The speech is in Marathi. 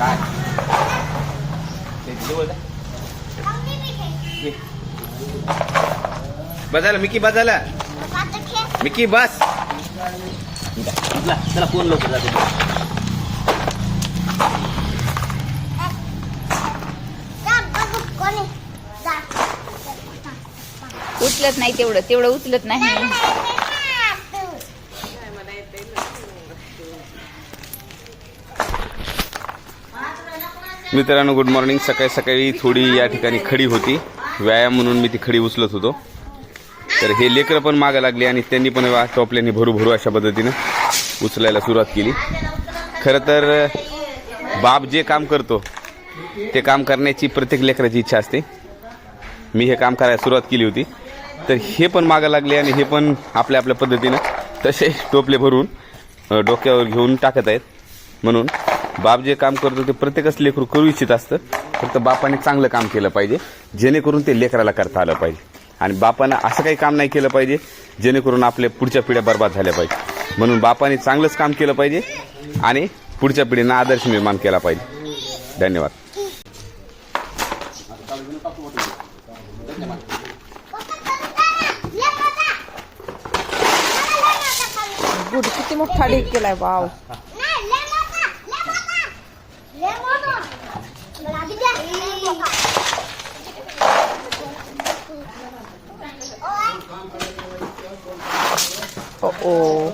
काय? बजायला मिकी बजायला. मिकी बस. त्याला फोन लवकर जातो. उचलत नाही तेवढं तेवढं उचलत नाही. मित्रांनो गुड मॉर्निंग सकाळी सकाळी थोडी या ठिकाणी खडी होती. व्यायाम म्हणून मी ती खडी उचलत होतो. तर हे लेकरं पण मागं लागली आणि त्यांनी पण वा- टोपल्याने भरू भरू अशा पद्धतीनं उचलायला सुरुवात केली. खरं तर बाप जे काम करतो ते काम करण्याची प्रत्येक लेकराची इच्छा असते. मी हे काम करायला सुरुवात केली होती. तर हे पण मागं लागले आणि हे पण आपल्या आपल्या पद्धतीनं तसे टोपले भरून डोक्यावर घेऊन टाकत आहेत. म्हणून बाप जे काम करतो ते प्रत्येकच लेकरू करू इच्छित असतं. फक्त बापाने चांगलं काम केलं पाहिजे जेणेकरून ते लेकराला करता आलं पाहिजे. आणि बापानं असं काही काम नाही केलं पाहिजे जेणेकरून आपल्या पुढच्या पिढ्या बर्बाद झाल्या पाहिजे. म्हणून बापाने चांगलंच काम केलं पाहिजे आणि पुढच्या पिढीनं आदर्श निर्माण केला पाहिजे. धन्यवाद. किती मोठा ढीक केलाय वाव. Oh, oh.